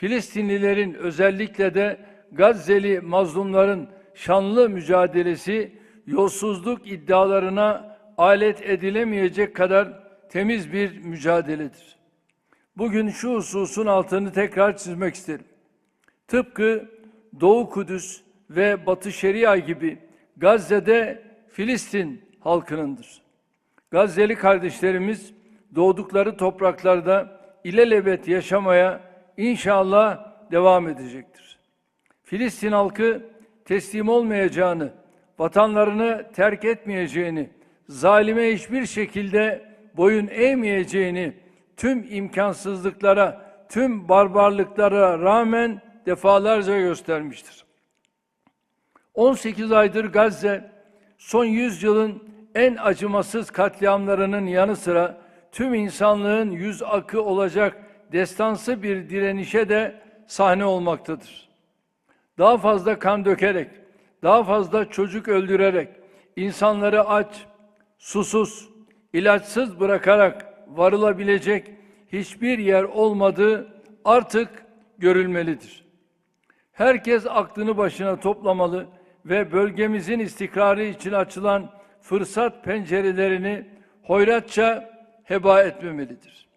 Filistinlilerin özellikle de Gazze'li mazlumların şanlı mücadelesi yolsuzluk iddialarına alet edilemeyecek kadar temiz bir mücadeledir. Bugün şu hususun altını tekrar çizmek isterim. Tıpkı Doğu Kudüs ve Batı Şeria gibi Gazze'de Filistin halkınındır. Gazze'li kardeşlerimiz doğdukları topraklarda ilelebet yaşamaya inşallah devam edecektir. Filistin halkı teslim olmayacağını, vatanlarını terk etmeyeceğini, zalime hiçbir şekilde boyun eğmeyeceğini, tüm imkansızlıklara, tüm barbarlıklara rağmen defalarca göstermiştir. 18 aydır Gazze son 100 yılın en acımasız katliamlarının yanı sıra tüm insanlığın yüz akı olacak destansı bir direnişe de sahne olmaktadır. Daha fazla kan dökerek, daha fazla çocuk öldürerek, insanları aç, susuz, ilaçsız bırakarak varılabilecek hiçbir yer olmadığı artık görülmelidir. Herkes aklını başına toplamalı ve bölgemizin istikrarı için açılan fırsat pencerelerini hoyratça heba etmemelidir.